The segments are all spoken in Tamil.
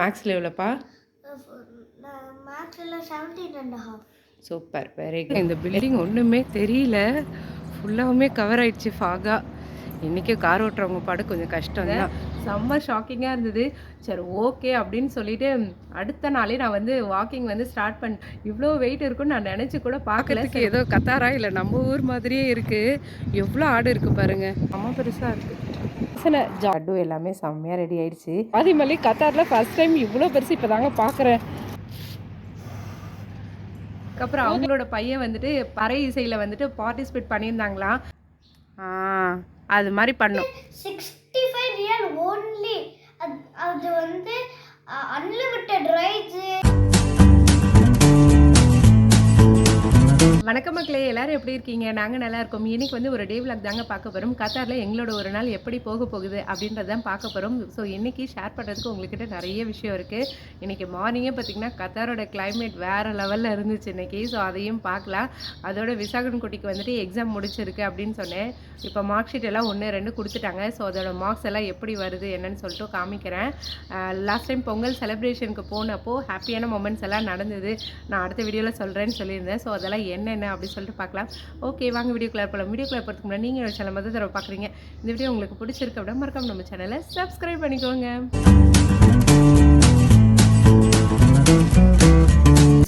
மேக்ஸில் எவ்வளோப்பா? சூப்பர் வெரி குட் இந்த பில்டிங் ஒன்றுமே தெரியல. ஃபுல்லாகவுமே கவர் ஆயிடுச்சு ஃபாகா இன்றைக்கி கார் ஓட்டுறவங்க பாடு கொஞ்சம் கஷ்டம் தான் செம்ம ஷாக்கிங்காக இருந்தது. சரி ஓகே அப்படின்னு சொல்லிட்டு அடுத்த நாளே நான் வந்து வாக்கிங் வந்து ஸ்டார்ட் பண்ண இவ்வளோ வெயிட் இருக்குன்னு நான் நினச்சி கூட பார்க்கறதுக்கு ஏதோ கத்தாரா? இல்லை நம்ம ஊர் மாதிரியே இருக்குது எவ்வளோ ஆடு இருக்குது பாருங்க. செம்ம பெருசாக இருக்குது ஜாடு எல்லாமே செம்மையாக ரெடி ஆயிடுச்சு. ஆதிமல்லி கத்தாரில் ஃபர்ஸ்ட் டைம் இவ்வளோ பெருசு இப்போ தாங்க பார்க்குறேன் அதுக்கப்புறம் அவங்களோட பையன் வந்துட்டு பறை இசையில் வந்துட்டு பார்ட்டிசிபேட் பண்ணியிருந்தாங்களாம் ஆ அது மாதிரி பண்ணோம். சிக்ஸ்டி ஃபைவ் ரியல் ஓன்லி அது வந்து அன்லிமிட்டெட் ரைட்ஸு வணக்கம் மக்களே எல்லாரும் எப்படி இருக்கீங்க? நாங்கள் நல்லா இருக்கோம். இன்னைக்கு வந்து ஒரு டே vlog தாங்க பார்க்க போகிறோம் கத்தாரில் எங்களோட ஒரு நாள் எப்படி போக போகுது அப்படின்றது தான் பார்க்க போகிறோம் ஸோ இன்னைக்கு ஷேர் பண்ணுறதுக்கு உங்கள்கிட்ட நிறைய விஷயம் இருக்குது இன்னைக்கு மார்னிங்கே பார்த்தீங்கன்னா கத்தாரோட கிளைமேட் வேறு லெவலில் இருந்துச்சு இன்னைக்கு. ஸோ அதையும் பார்க்கலாம். அதோட விசாகன் குட்டிக்கு வந்துட்டு எக்ஸாம் முடிச்சிருக்கு அப்படின்னு சொன்னேன். இப்போ மார்க் ஷீட் எல்லாம் ஒன்று ரெண்டு கொடுத்துட்டாங்க. ஸோ அதோட மார்க்ஸ் எல்லாம் எப்படி வருது என்னன்னு சொல்லிட்டு காமிக்கிறேன். லாஸ்ட் டைம் பொங்கல் செலிப்ரேஷனுக்கு போனப்போ ஹாப்பியான மூமெண்ட்ஸ் எல்லாம் நடந்தது. நான் அடுத்த வீடியோவில் சொல்கிறேன்னு சொல்லியிருந்தேன். ஸோ அதெல்லாம் என்ன அப்படின்னு சொல்லிட்டு பார்க்கலாம். ஓகே வாங்க வீடியோ வீடியோக்குள்ள போகலாம் வீடியோ போகிறதுக்கு முன்னாடி நீங்கள் சேனல் மொதல் தடவை பார்க்குறீங்க இந்த வீடியோ உங்களுக்கு பிடிச்சிருக்கு அப்படின்னா மறக்காம நம்ம சேனலை சப்ஸ்கிரைப் பண்ணிக்கோங்க.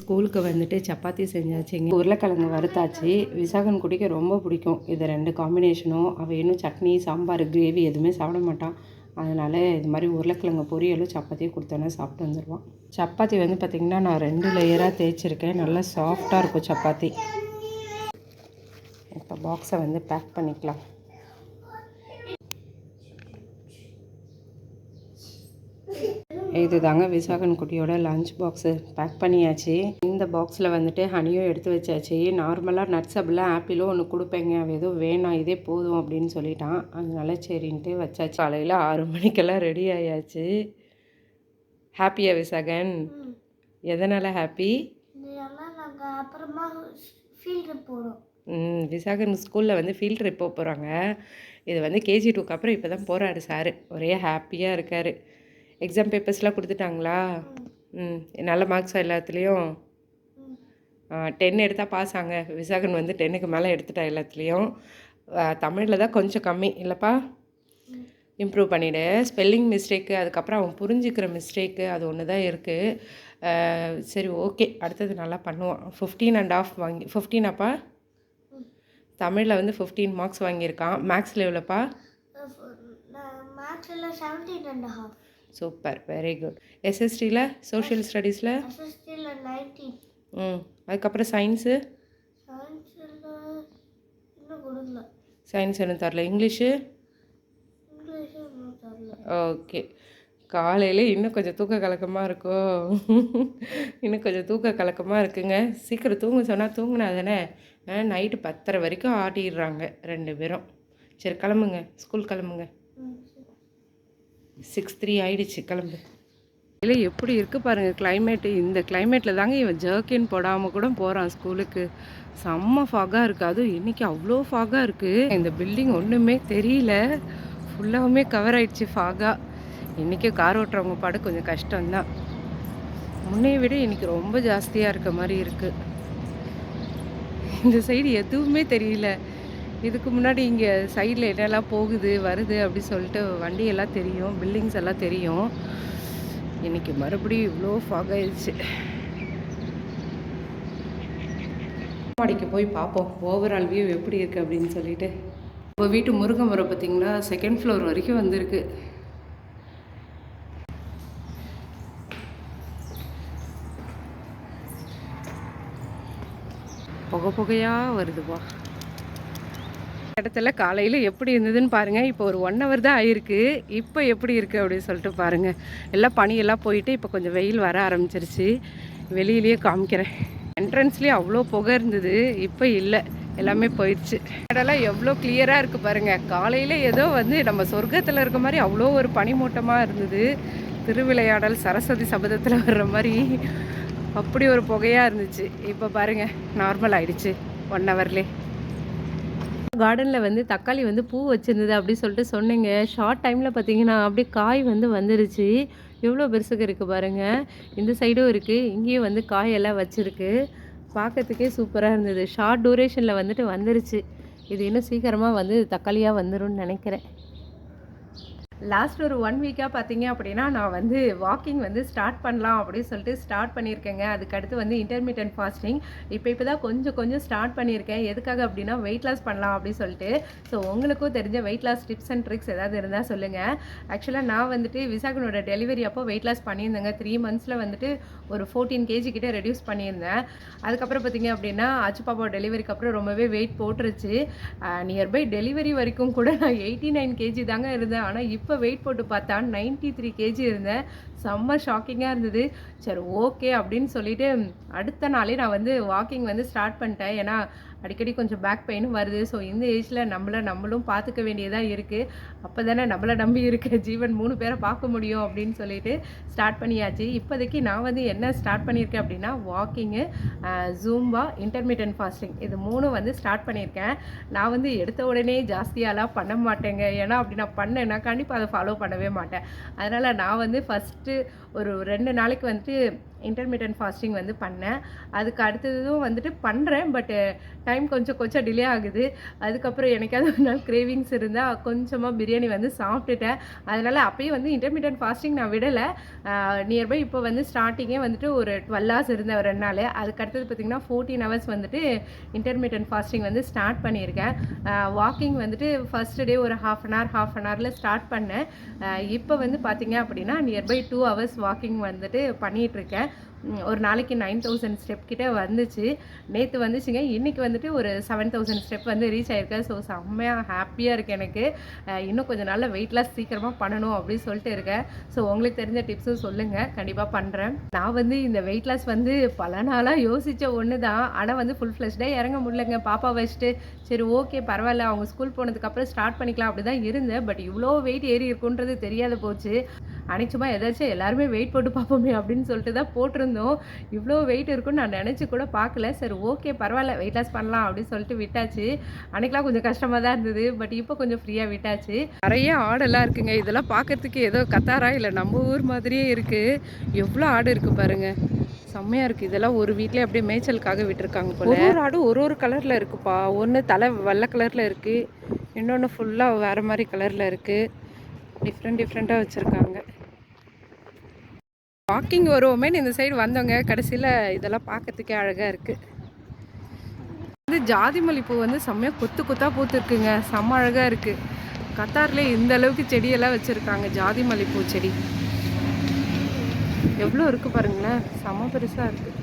ஸ்கூலுக்கு வந்துட்டு சப்பாத்தி செஞ்சாச்சுங்க. உருளைக்கிழங்கு வறுத்தாச்சு. விசாகன் குடிக்க ரொம்ப பிடிக்கும். இது ரெண்டு காம்பினேஷனும் அவள் இன்னும் சட்னி சாம்பார் கிரேவி எதுவுமே சாப்பிட மாட்டான் அதனால் இது மாதிரி உருளைக்கிழங்கு பொரியலும் சப்பாத்தியும் கொடுத்தோன்னே சாப்பிட்டு வந்துடுவான் சப்பாத்தி வந்து பார்த்திங்கன்னா நான் ரெண்டு லேயராக தேய்ச்சிருக்கேன். நல்லா சாஃப்டாக இருக்கும் சப்பாத்தி. இப்போ பாக்ஸை வந்து பேக் பண்ணிக்கலாம். இது தாங்க விசாகன் குட்டியோட லஞ்ச் பாக்ஸு பேக் பண்ணியாச்சு. இந்த பாக்ஸில் வந்துட்டு ஹனியும் எடுத்து வச்சாச்சு. நார்மலாக நட்ஸ் அப்படிலாம் ஆப்பிளும் ஒன்று கொடுப்பேங்க. எதுவும் வேணாம் இதே போதும் அப்படின்னு சொல்லிட்டான். அதனால சரின்ட்டு வச்சாச்சு. காலையில் ஆறு மணிக்கெல்லாம் ரெடி ஆயாச்சு. ஹாப்பியா விசாகன்? எதனால் ஹாப்பி அப்புறமா போகிறோம் ம், விசாகன் ஸ்கூலில் வந்து ஃபீல்ட் ட்ரிப் போக போகிறாங்க இது வந்து கேஜி டூக்கு அப்புறம் இப்போ தான் போகிறாரு சார் ஒரே ஹாப்பியாக இருக்கார். எக்ஸாம் பேப்பர்ஸ்லாம் கொடுத்துட்டாங்களா? ம் நல்ல மார்க்ஸா எல்லாத்துலேயும். டென் எடுத்தால் பாஸ் ஆங்க. விசாகன் வந்து டென்னுக்கு மேலே எடுத்துட்டா எல்லாத்துலேயும். தமிழில் தான் கொஞ்சம் கம்மி. இல்லைப்பா? இம்ப்ரூவ் பண்ணிவிடு ஸ்பெல்லிங் மிஸ்டேக்கு அதுக்கப்புறம் அவன் புரிஞ்சுக்கிற மிஸ்டேக்கு அது ஒன்று தான் இருக்குது சரி ஓகே அடுத்தது நல்லா பண்ணுவான். ஃபிஃப்டீன் அண்ட் ஆஃப் வாங்கி ஃபிஃப்டீன் அப்பா? தமிழில் வந்து ஃபிஃப்டீன் மார்க்ஸ் வாங்கியிருக்கான். மேக்ஸில் எவ்வளோப்பா? மேக்ஸில் seventeen and half super very good எஸ்எஸ்டியில் social ஸ்டடீஸில் ம் அதுக்கப்புறம் சயின்ஸு சயின்ஸ் இன்னும் தரல. இங்கிலீஷு ஓகே காலையில் இன்னும் கொஞ்சம் தூக்க கலக்கமாக இருக்கும். இன்னும் கொஞ்சம் தூக்க கலக்கமாக இருக்குங்க. சீக்கிரம் தூங்க சொன்னால் தூங்கினா தானே நைட்டு பத்தரை வரைக்கும் ஆடிடுறாங்க ரெண்டு பேரும். சரி கிளம்புங்க. ஸ்கூல் கிளம்புங்க. சிக்ஸ் த்ரீ ஆயிடுச்சு கிளம்பு. இல்லை எப்படி இருக்குது பாருங்கள் கிளைமேட்டு இந்த கிளைமேட்டில் தாங்க இவன் ஜர்க்கின் போடாமல் கூட போகிறான் ஸ்கூலுக்கு. செம்ம ஃபாகாக இருக்குது அதுவும் இன்றைக்கி அவ்வளோ ஃபாகாக இருக்குது இந்த பில்டிங் ஒன்றுமே தெரியல. ஃபுல்லாகவுமே கவர் ஆயிடுச்சு ஃபாகா இன்றைக்கி கார் ஓட்டுறவங்க பாடு கொஞ்சம் கஷ்டம்தான். முன்னைய விட இன்றைக்கி ரொம்ப ஜாஸ்தியாக இருக்க மாதிரி இருக்குது இந்த சைடு எதுவுமே தெரியல. இதுக்கு முன்னாடி இங்கே சைடில் என்னெல்லாம் போகுது வருது அப்படி சொல்லிட்டு வண்டியெல்லாம் தெரியும் பில்டிங்ஸ் எல்லாம் தெரியும். இன்றைக்கி மறுபடியும் இவ்வளோ ஃபாக் ஆயிடுச்சு. மாடிக்கு போய் பார்ப்போம் ஓவரால் வியூ எப்படி இருக்குது அப்படின்னு சொல்லிட்டு. இப்போ வீட்டு முருங்கை மரம் பார்த்திங்கன்னா செகண்ட் ஃப்ளோர் வரைக்கும் வந்திருக்கு. புகை புகையாக வருதுப்பா. இடத்துல காலையில் எப்படி இருந்ததுன்னு பாருங்கள் இப்போ ஒரு ஒன் ஹவர் தான் ஆயிருக்கு. இப்போ எப்படி இருக்குது அப்படின்னு சொல்லிட்டு பாருங்கள் எல்லாம் பனியெல்லாம் போயிட்டு இப்போ கொஞ்சம் வெயில் வர ஆரம்பிச்சிருச்சு. வெளியிலேயே காமிக்கிறேன். என்ட்ரன்ஸ்லேயே அவ்வளோ புகை இருந்தது. இப்போ இல்லை. எல்லாமே போயிடுச்சு. இடம்லாம் எவ்வளோ கிளியராக இருக்குது பாருங்கள் காலையில் ஏதோ வந்து நம்ம சொர்க்கத்தில் இருக்க மாதிரி அவ்வளோ ஒரு பனிமூட்டமாக இருந்தது. திருவிளையாடல் சரஸ்வதி சபதத்தில் வர்ற மாதிரி அப்படி ஒரு புகையாக இருந்துச்சு. இப்போ பாருங்கள் நார்மல் ஆயிடுச்சு. ஒன் ஹவர்லேயே கார்டனில் வந்து தக்காளி வந்து பூ வச்சுருந்தது அப்படி சொல்லிட்டு சொன்னீங்க. ஷார்ட் டைமில் பார்த்தீங்கன்னா அப்படியே காய் வந்து வந்துருச்சு. எவ்வளோ பெருசுக்கு இருக்குது பாருங்கள் இந்த சைடும் இருக்குது இங்கேயும் வந்து காயெல்லாம் வச்சுருக்கு. பார்க்கறதுக்கே சூப்பராக இருந்தது. ஷார்ட் டூரேஷனில் வந்துட்டு வந்துருச்சு. இது இன்னும் சீக்கிரமாக வந்து தக்காளியாக வந்துடும் நினைக்கிறேன். லாஸ்ட் ஒரு ஒன் வீக்காக பார்த்தீங்க அப்படின்னா நான் வந்து வாக்கிங் வந்து ஸ்டார்ட் பண்ணலாம் அப்படின்னு சொல்லிட்டு ஸ்டார்ட் பண்ணியிருக்கேங்க. அதுக்கடுத்து வந்து இன்டர்மீடியன்ட் ஃபாஸ்டிங் இப்போ இப்போ தான் கொஞ்சம் கொஞ்சம் ஸ்டார்ட் பண்ணியிருக்கேன். எதுக்காக அப்படின்னா வெயிட் லாஸ் பண்ணலாம் அப்படின்னு சொல்லிட்டு. ஸோ உங்களுக்கும் தெரிஞ்ச weight loss tips and tricks ஏதாவது இருந்தால் சொல்லுங்கள் ஆக்சுவலாக நான் வந்துட்டு விசாகனோட டெலிவரி அப்போ வெயிட் லாஸ் பண்ணியிருந்தேங்க. த்ரீ மந்த்ஸில் வந்துட்டு ஒரு ஃபோர்டீன் கேஜி கிட்டே ரெடியூஸ் பண்ணியிருந்தேன். அதுக்கப்புறம் பார்த்தீங்க அப்படின்னா அச்சு பாப்பா டெலிவரிக்கு அப்புறம் ரொம்பவே வெயிட் போட்டுருச்சு. நியர்பை டெலிவரி வரைக்கும் கூட நான் எயிட்டி நைன் கேஜி தாங்க இருந்தேன். ஆனால் இப்போ வெயிட் போட்டு பார்த்தா 93 த்ரீ கேஜி இருந்தேன். செம்ம ஷாக்கிங்காக இருந்தது. சரி ஓகே அப்படின்னு சொல்லிட்டு அடுத்த நாளே நான் வந்து வாக்கிங் வந்து ஸ்டார்ட் பண்ணிட்டேன். ஏன்னா அடிக்கடி கொஞ்சம் பேக் பெயினும் வருது. ஸோ இந்த ஏஜில் நம்மளை நம்மளும் பார்த்துக்க வேண்டியதாக இருக்குது அப்போ தானே நம்மளை நம்பி இருக்க ஜீவன் மூணு பேரை பார்க்க முடியும் அப்படின்னு சொல்லிட்டு ஸ்டார்ட் பண்ணியாச்சு. இப்போதைக்கு நான் வந்து என்ன ஸ்டார்ட் பண்ணியிருக்கேன் அப்படின்னா வாக்கிங்கு ஜூம்பா இன்டர்மீடியன்ட் ஃபாஸ்டிங் இது மூணும் வந்து ஸ்டார்ட் பண்ணியிருக்கேன். நான் வந்து எடுத்த உடனே ஜாஸ்தியாலாம் பண்ண மாட்டேங்க. ஏன்னா அப்படி நான் பண்ணேன்னா கண்டிப்பாக அதை ஃபாலோ பண்ணவே மாட்டேன். அதனால் நான் வந்து ஃபஸ்ட்டு ஒரு ரெண்டு நாளைக்கு வந்துட்டு இன்டர்மீடியன்ட் ஃபாஸ்டிங் வந்து பண்ணேன். அதுக்கு அடுத்ததும் வந்துட்டு பண்ணுறேன் பட்டு டைம் கொஞ்சம் கொஞ்சம் டிலே ஆகுது. அதுக்கப்புறம் எனக்காவது ஒரு நாள் கிரேவிங்ஸ் இருந்தால் கொஞ்சமாக பிரியாணி வந்து சாப்பிட்டுட்டேன். அதனால் அப்பயும் வந்து இன்டர்மீடியன்ட் ஃபாஸ்டிங் நான் விடலை. நியர்பை இப்போ வந்து ஸ்டார்டிங்கே வந்துட்டு ஒரு டுவெல் ஹவர்ஸ் இருந்தேன் ஒரு ரெண்டு நாள். அதுக்கு அடுத்தது பார்த்திங்கன்னா ஃபோர்டீன் ஹவர்ஸ் வந்துட்டு இன்டர்மீடியன்ட் ஃபாஸ்டிங் வந்து ஸ்டார்ட் பண்ணியிருக்கேன். வாக்கிங் வந்துட்டு ஃபர்ஸ்ட் டே ஒரு half an hour half an ஹவரில் ஸ்டார்ட் பண்ணேன். இப்போ வந்து பார்த்திங்க அப்படின்னா நியர்பை டூ ஹவர்ஸ் வாக்கிங் வந்துட்டு பண்ணிகிட்ருக்கேன் ஒரு நாளைக்கு நைன் தௌசண்ட் ஸ்டெப் கிட்டே வந்துச்சு. நேற்று வந்துச்சுங்க. இன்றைக்கி வந்துட்டு ஒரு செவன் தௌசண்ட் ஸ்டெப் வந்து ரீச் ஆயிருக்கேன் ஸோ செம்மையாக ஹாப்பியாக இருக்குது எனக்கு. இன்னும் கொஞ்சம் நாளில் வெயிட் லாஸ் சீக்கிரமாக பண்ணணும் அப்படின்னு சொல்லிட்டு இருக்கேன். ஸோ உங்களுக்கு தெரிஞ்ச டிப்ஸும் சொல்லுங்கள் கண்டிப்பாக பண்ணுறேன் நான் வந்து இந்த வெயிட் லாஸ் வந்து பல நாளாக யோசித்த ஒன்று தான் ஆனால் வந்து ஃபுல் ஃப்ளஷ்டாக இறங்க முடியலங்க. பாப்பா வச்சுட்டு சரி ஓகே பரவாயில்ல. அவங்க ஸ்கூல் போனதுக்கப்புறம் ஸ்டார்ட் பண்ணிக்கலாம் அப்படி தான் இருந்தேன். பட் இவ்வளோ வெயிட் ஏறி இருக்குன்றது தெரியாத போச்சு. அனைச்சுமா ஏதாச்சும் எல்லாருமே வெயிட் போட்டு பார்ப்போமே அப்படின்னு சொல்லிட்டு தான் போட்டிருந்தோம் இவ்வளோ வெயிட் இருக்குன்னு நான் நினச்சி கூட பார்க்கல. சரி ஓகே பரவாயில்ல வெயிட் லாஸ் பண்ணலாம் அப்படின்னு சொல்லிட்டு விட்டாச்சு. அன்னைக்கெலாம் கொஞ்சம் கஷ்டமாக தான் இருந்தது. பட் இப்போ கொஞ்சம் ஃப்ரீயாக விட்டாச்சு. நிறைய ஆடெல்லாம் இருக்குங்க. இதெல்லாம் பார்க்கறதுக்கு ஏதோ கத்தாரா இல்லை நம்ம ஊர் மாதிரியே இருக்குது எவ்வளோ ஆடு இருக்குது பாருங்க. செம்மையாக இருக்குது இதெல்லாம் ஒரு வீட்லேயே அப்படியே மேய்ச்சலுக்காக விட்டுருக்காங்க போல. ஒரு ஆடு ஒரு ஒரு கலரில் இருக்குப்பா. ஒன்று தலை வெள்ளை கலரில் இருக்குது இன்னொன்று ஃபுல்லாக வேறு மாதிரி கலரில் இருக்குது டிஃப்ரெண்ட் டிஃப்ரெண்ட்டாக வச்சுருக்காங்க. வாக்கிங் வருவோமே இந்த சைடு வந்தவங்க கடைசியில் இதெல்லாம் பார்க்கறதுக்கே அழகாக இருக்குது வந்து ஜாதி மல்லிப்பூ வந்து செம்மையாக கொத்து கொத்தாக பூத்துருக்குங்க. செம்ம அழகாக இருக்குது கத்தார்லேயே இந்த அளவுக்கு செடியெல்லாம் வச்சுருக்காங்க ஜாதி மல்லிப்பூ செடி. எவ்வளோ இருக்குது பாருங்களேன். செம்ம பெருசாக இருக்குது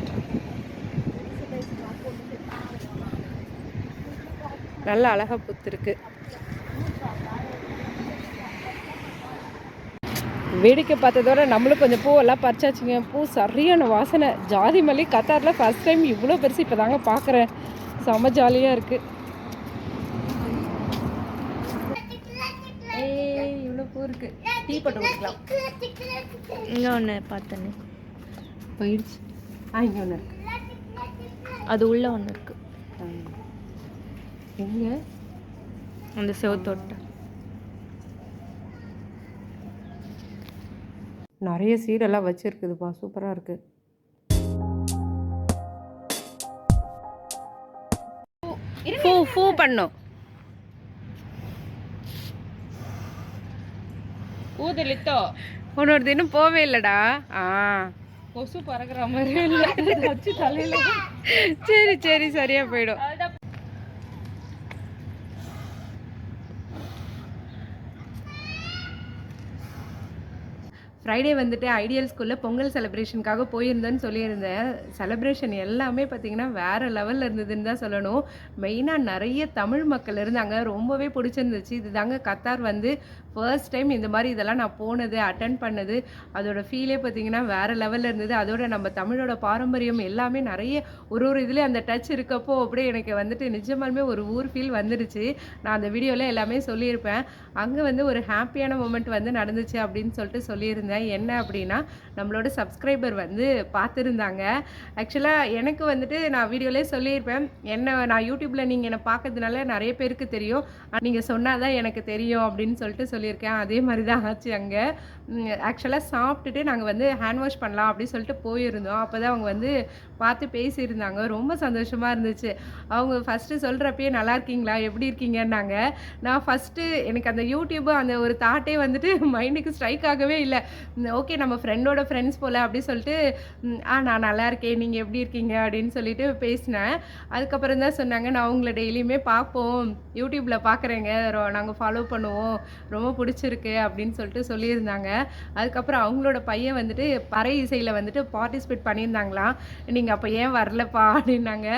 நல்ல அழகாக பூத்துருக்கு. வேடிக்கை பார்த்ததோட நம்மளும் கொஞ்சம் பூவெல்லாம் பறிச்சாச்சுங்க. பூ சரியான வாசனை. ஜாதி மல்லி கத்தாரில் ஃபர்ஸ்ட் டைம் இவ்வளோ பெருசு இப்போ தாங்க பார்க்குறேன் செம்ம ஜாலியாக இருக்குது ஏய் இவ்வளோ பூ இருக்குது டீ போட்டு குடிக்கலாம். இங்கே ஒன்று பார்த்தேனே போயிடுச்சு. ஆ இங்கே ஒன்று இருக்கு. அது உள்ள ஒன்று இருக்கு. எங்கே? அந்த செவத்தோட்ட. நிறைய சீடெல்லாம் வச்சுருக்குதுப்பா. சூப்பராக இருக்குது பூ பூ பண்ணும். ஊதலித்தோ? உன்னோட தினம் போவே இல்லைடா. ஆ. கொசு பறக்குற மாதிரி இல்லை. வச்சு தலையில. சரி சரி சரியா போயிடும். ஃப்ரைடே வந்துட்டு ஐடியல் ஸ்கூலில் பொங்கல் செலிப்ரேஷனுக்காக போயிருந்தேன்னு சொல்லியிருந்தேன். செலிப்ரேஷன் எல்லாமே பார்த்தீங்கன்னா வேறு லெவலில் இருந்ததுன்னு தான் சொல்லணும். மெயினாக நிறைய தமிழ் மக்கள் இருந்தாங்க. ரொம்பவே பிடிச்சிருந்துச்சு. இது தாங்க கத்தார் வந்து ஃபர்ஸ்ட் டைம் இந்த மாதிரி இதெல்லாம் நான் போனது அட்டன் பண்ணது. அதோட ஃபீலே பார்த்தீங்கன்னா வேறு லெவலில் இருந்தது. அதோட நம்ம தமிழோட பாரம்பரியம் எல்லாமே நிறைய ஒரு ஒரு இதுலேயும் அந்த டச் இருக்கப்போ அப்படியே எனக்கு வந்துட்டு நிஜமாலுமே ஒரு ஊர் ஃபீல் வந்துடுச்சு நான் அந்த வீடியோவில் எல்லாமே சொல்லியிருப்பேன். அங்கே வந்து ஒரு ஹாப்பியான மூமெண்ட் வந்து நடந்துச்சு அப்படின்னு சொல்லிட்டு சொல்லியிருந்தேன். என்ன அப்படின்னா நம்மளோட சப்ஸ்கிரைபர் வந்து பார்த்துருந்தாங்க. ஆக்சுவலாக எனக்கு வந்துட்டு நான் வீடியோலேயே சொல்லியிருப்பேன். என்ன நான் யூடியூப்பில் நீங்கள் என்னை பார்க்கறதுனால நிறைய பேருக்கு தெரியும். நீங்கள் சொன்னால் தான் எனக்கு தெரியும் அப்படின்னு சொல்லிட்டு சொல்லியிருக்கேன். அதே மாதிரி தான் ஆச்சு அங்கே. ஆக்சுவலாக சாப்பிட்டுட்டு நாங்கள் வந்து ஹேண்ட் வாஷ் பண்ணலாம் அப்படின்னு சொல்லிட்டு போயிருந்தோம். அப்போ தான் அவங்க வந்து பார்த்து பேசியிருந்தாங்க. ரொம்ப சந்தோஷமாக இருந்துச்சு. அவங்க ஃபஸ்ட்டு சொல்கிறப்பயே நல்லா இருக்கீங்களா? எப்படி இருக்கீங்கன்னாங்க. நான் ஃபஸ்ட்டு எனக்கு அந்த யூடியூப்பு அந்த ஒரு தாட்டே வந்துட்டு மைண்டுக்கு ஸ்ட்ரைக் ஆகவே இல்லை. ஓகே நம்ம ஃப்ரெண்டோட ஃப்ரெண்ட்ஸ் போல் அப்படி சொல்லிட்டு ஆ நான் நல்லா இருக்கேன் நீங்கள் எப்படி இருக்கீங்க? அப்படின்னு சொல்லிட்டு பேசினேன். அதுக்கப்புறம் தான் சொன்னாங்க நான் உங்களை டெய்லியுமே பார்ப்போம். யூடியூப்பில் பார்க்குறேங்க. நாங்கள் ஃபாலோ பண்ணுவோம். ரொம்ப பிடிச்சிருக்கு அப்படின்னு சொல்லிட்டு சொல்லியிருந்தாங்க. அதுக்கப்புறம் அவங்களோட பையன் வந்துட்டு பறை இசையில் வந்துட்டு பார்ட்டிசிபேட் பண்ணியிருந்தாங்களாம். நீங்கள் அப்போ ஏன் வரலப்பா? அப்படின்னாங்க.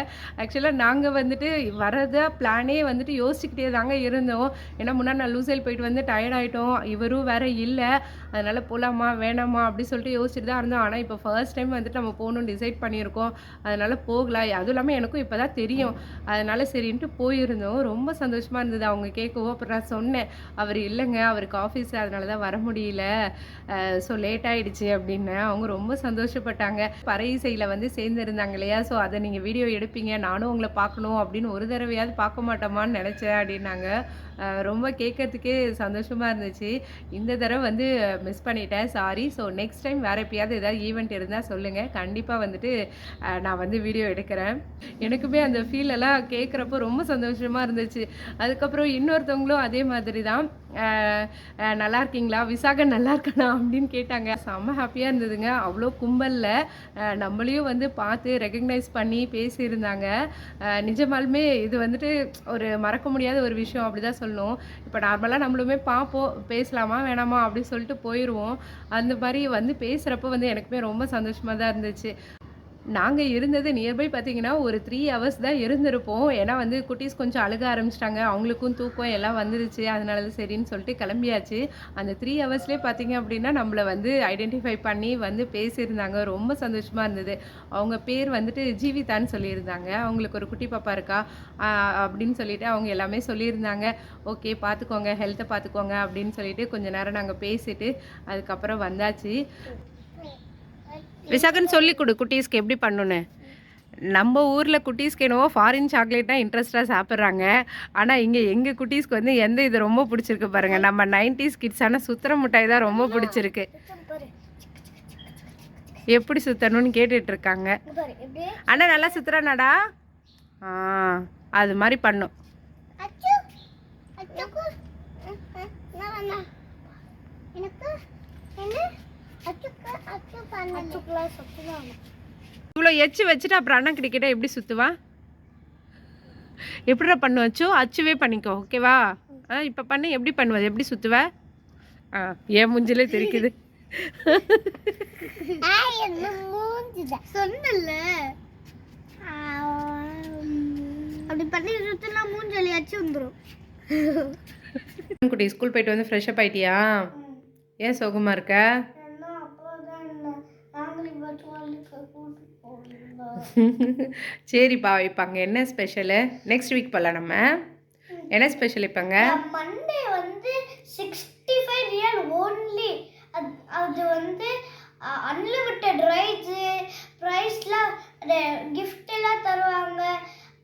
ஆக்சுவலாக நாங்கள் வந்துட்டு வரதா பிளானே வந்துட்டு யோசிச்சுக்கிட்டே தாங்க இருந்தோம். ஏன்னா முன்னாடி நான் லூசைல் போயிட்டு வந்து டயர்ட் ஆகிட்டோம் இவரும் வேற இல்லை. அதனால் போகலாமா வேணாமா அப்படி சொல்லிட்டு யோசிச்சுட்டு தான் இருந்தோம். ஆனால் இப்போ ஃபர்ஸ்ட் டைம் வந்துட்டு நம்ம போகணும்னு டிசைட் பண்ணியிருக்கோம். அதனால் போகலாம் அதுவும் இல்லாமல் எனக்கும் இப்போ தான் தெரியும். அதனால் சரின்ட்டு போயிருந்தோம். ரொம்ப சந்தோஷமாக இருந்தது அவங்க கேட்கவும். அப்புறம் நான் சொன்னேன் அவர் இல்லைங்க. அவருக்கு ஆஃபீஸ் அதனால தான் வர முடியல. ஸோ லேட் ஆகிடுச்சு அப்படின்னு. அவங்க ரொம்ப சந்தோஷப்பட்டாங்க. பறை இசையில் வந்து சேர்ந்துருந்தாங்க இல்லையா? ஸோ அதை நீங்கள் வீடியோ எடுப்பீங்க. நானும் உங்களை பார்க்கணும் அப்படின்னு ஒரு தடவையாவது பார்க்க மாட்டோமான்னு நினச்சேன் அப்படின்னாங்க. ரொம்ப கேட்கறதுக்கே சந்தோஷமாக இருந்துச்சு. இந்த தடவை வந்து மிஸ் பண்ணிட்டேன். சாரி ஸோ நெக்ஸ்ட் டைம் வேறு எப்பயாவது ஏதாவது ஈவெண்ட் இருந்தால் சொல்லுங்கள் கண்டிப்பாக வந்துட்டு நான் வந்து வீடியோ எடுக்கிறேன். எனக்குமே அந்த ஃபீல் எல்லாம் கேட்குறப்போ ரொம்ப சந்தோஷமாக இருந்துச்சு. அதுக்கப்புறம் இன்னொருத்தவங்களும் அதே மாதிரி தான் நல்லா இருக்கீங்களா? விசாகன் நல்லா இருக்கானா அப்படின்னு கேட்டாங்க. செம்ம ஹாப்பியாக இருந்ததுங்க. அவ்வளோ கும்பலில் நம்மளையும் வந்து பார்த்து ரெக்கக்னைஸ் பண்ணி பேசியிருந்தாங்க. நிஜமாலுமே இது வந்துட்டு ஒரு மறக்க முடியாத ஒரு விஷயம் அப்படி தான் சொல்லணும். இப்போ நார்மலாக நம்மளுமே பார்ப்போம். பேசலாமா வேணாமா அப்படின்னு சொல்லிட்டு போயிடுவோம் அந்த மாதிரி வந்து பேசுகிறப்ப வந்து எனக்குமே ரொம்ப சந்தோஷமாக தான் இருந்துச்சு. நாங்கள் இருந்தது நியர்பை பார்த்தீங்கன்னா ஒரு த்ரீ ஹவர்ஸ் தான் இருந்திருப்போம். ஏன்னா வந்து குட்டீஸ் கொஞ்சம் அழுக ஆரம்பிச்சிட்டாங்க. அவங்களுக்கும் தூக்கம் எல்லாம் வந்துருச்சு. அதனால தான் சரின்னு சொல்லிட்டு கிளம்பியாச்சு. அந்த த்ரீ ஹவர்ஸ்லேயே பார்த்தீங்க அப்படின்னா நம்மளை வந்து ஐடென்டிஃபை பண்ணி வந்து பேசியிருந்தாங்க. ரொம்ப சந்தோஷமாக இருந்தது. அவங்க பேர் வந்துட்டு ஜீவிதான்னு சொல்லியிருந்தாங்க. அவங்களுக்கு ஒரு குட்டி பாப்பா இருக்கா? அப்படின்னு சொல்லிட்டு அவங்க எல்லாமே சொல்லியிருந்தாங்க. ஓகே பார்த்துக்கோங்க ஹெல்த்தை பார்த்துக்கோங்க அப்படின்னு சொல்லிட்டு கொஞ்ச நேரம் நாங்கள் பேசிட்டு அதுக்கப்புறம் வந்தாச்சு. விசாகன் சொல்லி கொடு குட்டீஸ்க்கு எப்படி பண்ணணுன்னு நம்ம ஊரில் குட்டீஸ்க்கு என்னவோ ஃபாரின் சாக்லேட்னா இன்ட்ரெஸ்ட்டாக சாப்பிட்றாங்க ஆனால் இங்கே எங்கள் குட்டீஸ்க்கு வந்து எந்த இது ரொம்ப பிடிச்சிருக்கு பாருங்கள் நம்ம நைன்டிஸ் கிட்ஸான சுத்திர மிட்டாய் தான் ரொம்ப பிடிச்சிருக்கு எப்படி சுத்தணும்னு கேட்டுட்டு இருக்காங்க அண்ணா நல்லா சுத்துறானாடா ஆ அது மாதிரி பண்ணும் எனக்கு இவ்வளோ எச்சு வச்சுட்டு அப்புறம் அண்ணன் கிட்ட எப்படி சுற்றுவான் எப்படிடா பண்ணு வச்சோ அச்சுவே பண்ணிக்கோ ஓகேவா? ஆ இப்போ பண்ணு எப்படி பண்ணுவது எப்படி சுற்றுவ ஆ ஏன் மூஞ்சிலே தெரிக்குது. சொன்னல. அப்படி பண்ணி சுத்தினா மூஞ்சலி அச்சு வந்துடும் குட்டி ஸ்கூல் போயிட்டு வந்து ஃப்ரெஷ்அப் ஆயிட்டியா? ஏன் சோகமாக இருக்க? சரிப்பா இப்போ அங்கே என்ன ஸ்பெஷலு நெக்ஸ்ட் வீக் போகலாம் நம்ம. என்ன ஸ்பெஷல் இப்போங்க மண்டே வந்து சிக்ஸ்டி ஃபைவ் ரியல் ஓன்லி அது வந்து அன்லிமிட்டெட் ரைட்ஸு ப்ரைஸ்லாம் கிஃப்ட் எல்லாம் தருவாங்க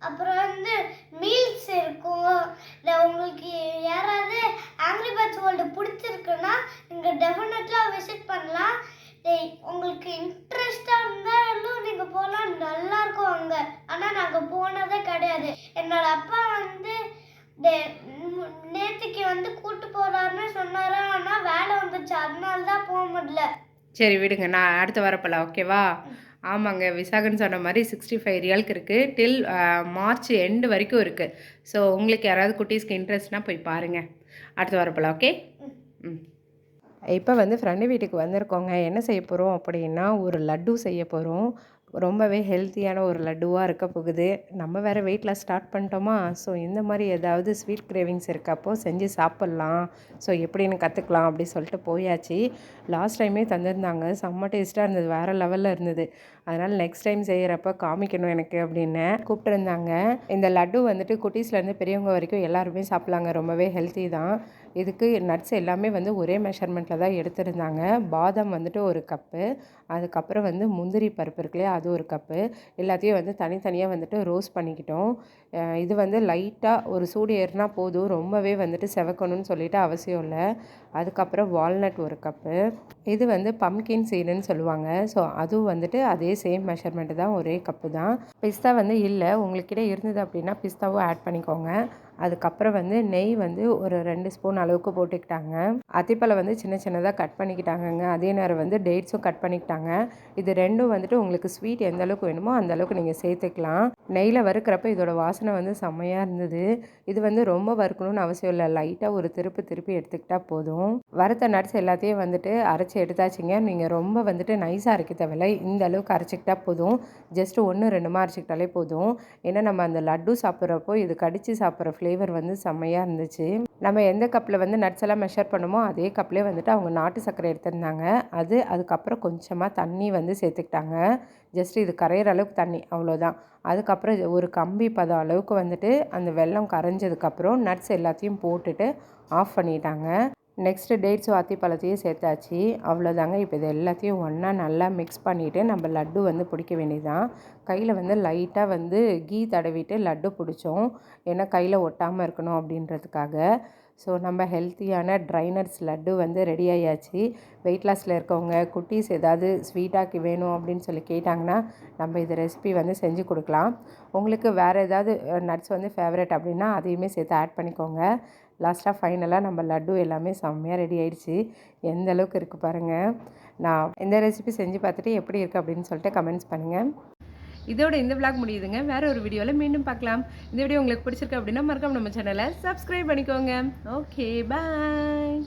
அப்புறம் வந்து மீல்ஸ் இருக்கும் இல்லை உங்களுக்கு யாராவது ஆங்கிரி பேர்ட்ஸ் வேர்ல்டு பிடிச்சிருக்குன்னா இங்கே டெஃபினெட்லாக விசிட் பண்ணலாம் டேய், உங்களுக்கு இன்ட்ரெஸ்டாக இருந்தாலும் நீங்கள் போகலாம் நல்லா இருக்கும் அங்கே ஆனால் நாங்கள் போனதே கிடையாது என்னோட அப்பா வந்து டே- ம், நேத்திக்கு வந்து கூட்டு போறாருன்னு சொன்னாரு ஆனா வேலை வந்துச்சு அதனால தான் போக முடியல சரி விடுங்க. நான் அடுத்து வரப்போலாம் ஓகேவா? ஆமாங்க. விசாகன் சொன்ன மாதிரி சிக்ஸ்டி ஃபைவ் ரியலுக்கு இருக்குது டில் மார்ச் எண்டு வரைக்கும் இருக்குது ஸோ உங்களுக்கு யாராவது குட்டீஸ்க்கு இன்ட்ரெஸ்ட்னா போய் பாருங்கள் அடுத்து வரப்போலாம் ஓகே? ம். இப்போ வந்து ஃப்ரெண்டு வீட்டுக்கு வந்திருக்கோங்க. என்ன செய்ய போகிறோம் அப்படின்னா ஒரு லட்டு செய்ய போகிறோம் ரொம்பவே ஹெல்த்தியான ஒரு லட்டுவாக இருக்க போகுது. நம்ம வேறு வெயிட் லாஸ் ஸ்டார்ட் பண்ணிட்டோமா? ஸோ இந்த மாதிரி ஏதாவது ஸ்வீட் கிரேவிங்ஸ் இருக்கப்போ செஞ்சு சாப்பிட்லாம். ஸோ எப்படின்னு கற்றுக்கலாம் அப்படி சொல்லிட்டு போயாச்சு. லாஸ்ட் டைமே தந்திருந்தாங்க. செம்ம டேஸ்ட்டாக இருந்தது. வேறு லெவலில் இருந்தது. அதனால் நெக்ஸ்ட் டைம் செய்கிறப்ப காமிக்கணும் எனக்கு அப்படின்னு கூப்பிட்டுருந்தாங்க. இந்த லட்டு வந்துட்டு குட்டீஸ்லேருந்து பெரியவங்க வரைக்கும் எல்லாருமே சாப்பிட்லாங்க. ரொம்பவே ஹெல்த்தி தான். இதுக்கு நட்ஸ் எல்லாமே வந்து ஒரே மெஷர்மெண்ட்டில் தான் எடுத்திருந்தாங்க. பாதாம் வந்துட்டு ஒரு கப்பு அதுக்கப்புறம் வந்து முந்திரி பருப்பு இருக்குல்லையா அது ஒரு கப்பு எல்லாத்தையும் வந்து தனித்தனியாக வந்துட்டு ரோஸ்ட் பண்ணிக்கிட்டோம். இது வந்து லைட்டாக ஒரு சூடு ஏறினா போதும். ரொம்பவே வந்துட்டு செவக்கணும்னு சொல்லிட்டு அவசியம் இல்லை. அதுக்கப்புறம் வால்நட் ஒரு கப்பு. இது வந்து பம்கின் சீடுன்னு சொல்லுவாங்க. ஸோ அதுவும் வந்துட்டு அதே சேம் மெஷர்மெண்ட்டு தான் ஒரே கப்பு தான். பிஸ்தா வந்து இல்லை. உங்களுக்கிட்ட இருந்தது அப்படின்னா பிஸ்தாவும் ஆட் பண்ணிக்கோங்க. அதுக்கப்புறம் வந்து நெய் வந்து ஒரு ரெண்டு ஸ்பூன் அளவுக்கு போட்டுக்கிட்டாங்க. அத்திப்பழம் வந்து சின்ன சின்னதாக கட் பண்ணிக்கிட்டாங்கங்க. அதே நேரம் வந்து டேட்ஸும் கட் பண்ணிக்கிட்டாங்க. இது ரெண்டும் வந்துட்டு உங்களுக்கு ஸ்வீட் எந்த அளவுக்கு வேணுமோ அந்த அளவுக்கு நீங்கள் சேர்த்துக்கலாம். நெய்யில் வறுக்கிறப்ப இதோட வாசனை வந்து செம்மையாக இருந்தது. இது வந்து ரொம்ப வறுக்கணும்னு அவசியம் இல்லை. லைட்டாக ஒரு திருப்பு திருப்பி எடுத்துக்கிட்டால் போதும். வறுத்த நட்ஸ் எல்லாத்தையும் வந்துட்டு அரைச்சி எடுத்தாச்சுங்க. நீங்கள் ரொம்ப வந்துட்டு நைஸாக அரைக்க தேவையில்லை. இந்த அளவுக்கு அரைச்சிக்கிட்டா போதும். ஜஸ்ட் ஒன்று ரெண்டுமா அரைச்சிக்கிட்டாலே போதும். ஏன்னா நம்ம அந்த லட்டு சாப்பிட்றப்போ இது கடித்து சாப்பிட்ற ஃப்ளேவர் வந்து செம்மையாக இருந்துச்சு. நம்ம எந்த கப்பில் வந்து நட்ஸ் எல்லாம் மெஷர் பண்ணுமோ அதே கப்லேயே வந்துட்டு அவங்க நாட்டு சர்க்கரை எடுத்திருந்தாங்க. அது அதுக்கப்புறம் கொஞ்சமாக தண்ணி வந்து சேர்த்துக்கிட்டாங்க. ஜஸ்ட் இது கரையிற அளவுக்கு தண்ணி அவ்வளோதான் அதுக்கப்புறம் ஒரு கம்பி பதம் அளவுக்கு வந்துட்டு அந்த வெள்ளம் கரைஞ்சதுக்கப்புறம் நட்ஸ் எல்லாத்தையும் போட்டுட்டு ஆஃப் பண்ணிட்டாங்க. நெக்ஸ்ட்டு டேட்ஸ் வாத்தி பழத்தையும் சேர்த்தாச்சு. அவ்வளோதாங்க இப்போ இது எல்லாத்தையும் ஒன்றா நல்லா மிக்ஸ் பண்ணிவிட்டு நம்ம லட்டு வந்து பிடிக்க வேண்டியதுதான். கையில் வந்து லைட்டாக வந்து கீ தடவிட்டு லட்டு பிடிச்சோம். ஏன்னா கையில் ஒட்டாமல் இருக்கணும் அப்படின்றதுக்காக. ஸோ நம்ம ஹெல்த்தியான ட்ரைனர்ஸ் லட்டு வந்து ரெடி ஆயாச்சு. வெயிட் லாஸில் இருக்கவங்க குட்டீஸ் ஏதாவது ஸ்வீட்டாக்கி வேணும் அப்படின்னு சொல்லி கேட்டாங்கன்னா நம்ம இது ரெசிபி வந்து செஞ்சு கொடுக்கலாம். உங்களுக்கு வேறு ஏதாவது நட்ஸ் வந்து ஃபேவரட் அப்படின்னா அதையுமே சேர்த்து ஆட் பண்ணிக்கோங்க. லாஸ்ட்டாக ஃபைனலாக நம்ம லட்டு எல்லாமே செம்மையாக ரெடி ஆயிடுச்சு. எந்த அளவுக்கு இருக்குது பாருங்கள் நான் இந்த ரெசிபி செஞ்சு பார்த்துட்டு எப்படி இருக்குது அப்படின்னு சொல்லிட்டு கமெண்ட்ஸ் பண்ணுங்கள் இதோட இந்த விளாக் முடியுதுங்க. வேறு ஒரு வீடியோவில் மீண்டும் பார்க்கலாம். இந்த வீடியோ உங்களுக்கு பிடிச்சிருக்கு அப்படின்னா மறக்காம நம்ம சேனலை சப்ஸ்கிரைப் பண்ணிக்கோங்க. Okay bye